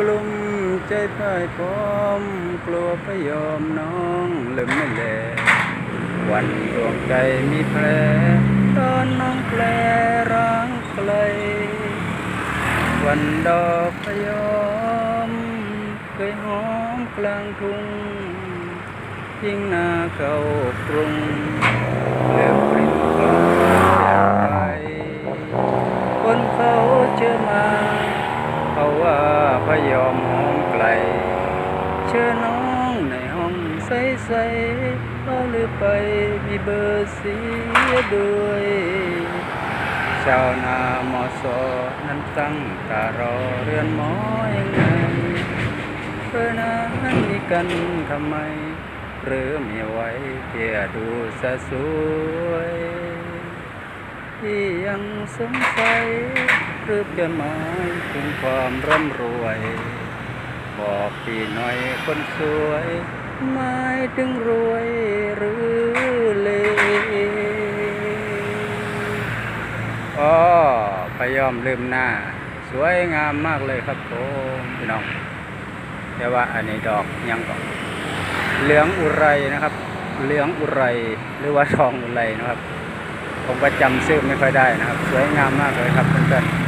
กลุ่มใจพ่ายพร้อมกลัวพยอมน้องลืมไม่แลวันดวงใจมีแผลตอนน้องแปลร้างไกล วันดอกพยอมเคยหอมกลางทุ่งยิ่งหน้าเข้ากรุงเลือกกลิ่นกลองไปคนเขาเชื่อมา เขาว่าพ ยอมหอมไกล เชื่อน้องในห้องใสๆเอาหรือไปมีเบอร์เสียด้วย ชาวนาหมอสอนั้นตั้งตารอเรือนหมอยังไงเพื่อนั้นมีกันทำไม หรือมีไว้เพื่อดูสะสวย ที่ยังสงสัยหรือเปลี่ยนหมายถึงความร่ำรวย บอกพี่หน่อยคนสวยหมายถึงรวยหรือเลอ๋อพยอมลืมหน้า สวยงามมากเลยครับผมพี่น้องแต่ว่าอันนี้ดอกยังก่อนเหลืองอุไรนะครับ เหลืองอุไรหรือว่าทองอุไรนะครับ ผมก็จำชื่อไม่ค่อยได้นะครับ สวยงามมากเลยครับเพื่อนๆ